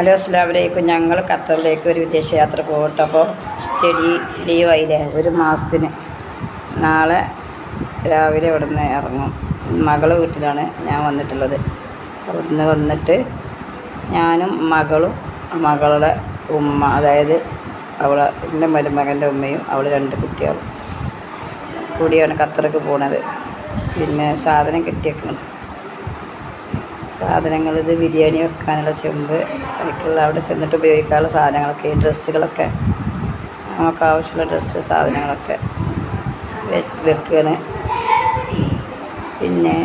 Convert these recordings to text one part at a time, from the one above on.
Hello അസ്ലാമലൈക്കും ഞങ്ങൾ ഖത്തറിലേക്ക് ഒരു വിദേശയാത്ര പോകട്ടെ അപ്പോൾ സ്റ്റഡി ലീവായില്ലേ? ഒരു മാസത്തിന്. നാളെ രാവിലെ ഇവിടുന്ന് ഇറങ്ങും. മകളെ വീട്ടിലാണ് ഞാൻ വന്നിട്ടുള്ളത്. അവിടുന്ന് വന്നിട്ട് ഞാനും മകളും മകളുടെ ഉമ്മ അതായത് അവളെ എന്റെ മരുമകന്റെ ഉമ്മയും അവൾ രണ്ട് കുട്ടികളും കൂടിയാണ് ഖത്തർക്ക് പോണത്. പിന്നെ സാധനം കിട്ടിയേക്കണം. സാധനങ്ങൾ ഇത് ബിരിയാണി വെക്കാനുള്ള ചെമ്പ് അതിക്കുള്ള അവിടെ ചെന്നിട്ട് ഉപയോഗിക്കാനുള്ള സാധനങ്ങളൊക്കെ ഈ ഡ്രസ്സുകളൊക്കെ. നമുക്ക് ആവശ്യമുള്ള ഡ്രസ്സ് സാധനങ്ങളൊക്കെ വെക്കുകയാണ് പിന്നെ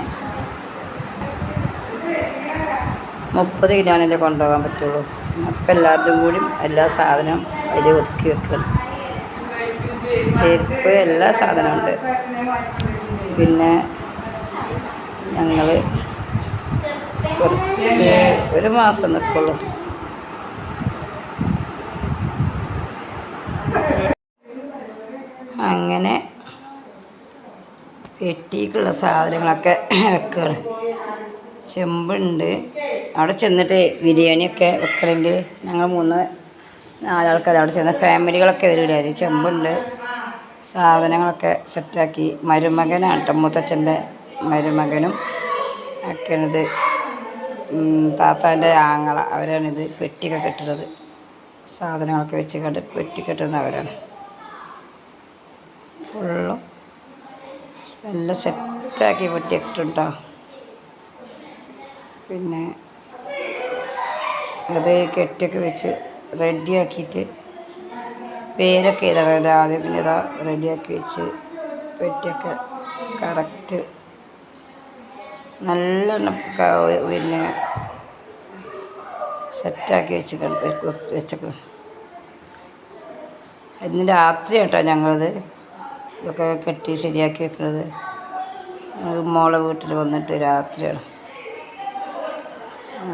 മുപ്പത് കിലോനല്ലേ കൊണ്ടുപോകാൻ പറ്റുള്ളൂ. അപ്പം എല്ലാവരും കൂടി എല്ലാ സാധനവും അതിൽ ഒതുക്കി വെക്കണം. ചെരുപ്പ് എല്ലാ സാധനവും ഉണ്ട്. പിന്നെ ഞങ്ങൾ കുറച്ച് ഒരു മാസം നിൽക്കുള്ളൂ അങ്ങനെ പെട്ടിക്കുള്ള സാധനങ്ങളൊക്കെ വെക്കുകയാണ് ചെമ്പുണ്ട്. അവിടെ ചെന്നിട്ട് ബിരിയാണിയൊക്കെ വെക്കണമെങ്കിൽ ഞങ്ങൾ മൂന്ന് നാലാൾക്കാർ അവിടെ ചെന്ന ഫാമിലികളൊക്കെ വരില്ല ചെമ്പുണ്ട്. സാധനങ്ങളൊക്കെ സെറ്റാക്കി. മരുമകനാണ് കേട്ടോ മരുമകനും ഒക്കെയാണിത്. താത്താന്റെ ആങ്ങള അവരാണിത് പെട്ടിയൊക്കെ കെട്ടുന്നത്. സാധനങ്ങളൊക്കെ വെച്ച് കണ്ട് പെട്ടി കെട്ടുന്ന അവരാണ്. ഫുള്ളും നല്ല സെറ്റാക്കി പെട്ടിയിട്ടോ പിന്നെ അത് കെട്ടിയൊക്കെ വെച്ച് റെഡിയാക്കിയിട്ട് പേരൊക്കെ ഇതാ ആദ്യം പിന്നെ ഇതാ റെഡിയാക്കി വെച്ച് പെട്ടിയൊക്കെ കറക്റ്റ് നല്ലോണം പിന്നെ സെറ്റാക്കി വെച്ച് വെച്ചേക്കും. ഇന്ന് രാത്രി കേട്ടോ ഞങ്ങളത്. ഇതൊക്കെ കെട്ടി ശരിയാക്കി വെക്കുന്നത് മോളെ വീട്ടിൽ വന്നിട്ട് രാത്രിയാണ്.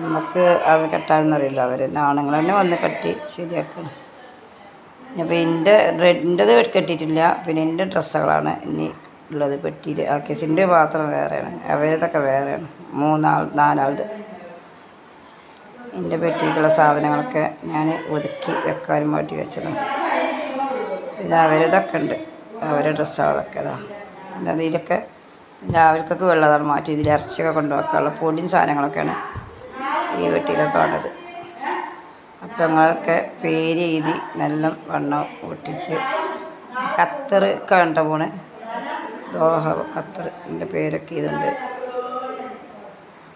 നമുക്ക് അത് കെട്ടാനൊന്നും അറിയില്ല. അവർ തന്നെ ആണുങ്ങൾ തന്നെ വന്ന് കെട്ടി ശരിയാക്കണം. അപ്പോൾ എന്റെ എന്റെത് കെട്ടിയിട്ടില്ല. പിന്നെ എന്റെ ഡ്രസ്സുകളാണ്. ഇനി ഉള്ളത് പെട്ടിയിൽ ആ കേസിന്റെ പാത്രം വേറെയാണ്. അവരതൊക്കെ വേറെയാണ്. മൂന്നാൾ നാലാളുടെ. എന്റെ പെട്ടിക്കുള്ള സാധനങ്ങളൊക്കെ ഞാൻ ഒതുക്കി വെക്കാൻ വേണ്ടി വെച്ചതാണ്. ഇത് അവരതൊക്കെ ഉണ്ട്. അവരുടെ ഡ്രസ്സുകളൊക്കെ ഇതാ. എന്താ ഇതിലൊക്കെ? രാവിലേക്കൊക്കെ വെള്ളതാണ് മാറ്റി. ഇതിൽ ഇറച്ചിയൊക്കെ കൊണ്ടുവെക്കാനുള്ള പൊടിയും സാധനങ്ങളൊക്കെയാണ് ഈ വെട്ടിയിലൊക്കെ ഉള്ളത് അപ്പം ഞങ്ങളൊക്കെ പേര് എഴുതി നല്ല വണ്ണം ഒട്ടിച്ച് കത്തറ് കണ്ട പോണ്. ദോഹ ഖത്തർ എന്റെ പേരൊക്കെ ഇതുണ്ട്.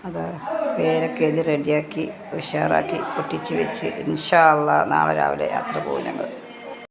അതാ പേരൊക്കെ എഴുതി റെഡിയാക്കി ഉഷാറാക്കി ഒട്ടിച്ച് വെച്ച് ഇൻഷാ നാളെ രാവിലെ യാത്ര പോകും ഞങ്ങൾ.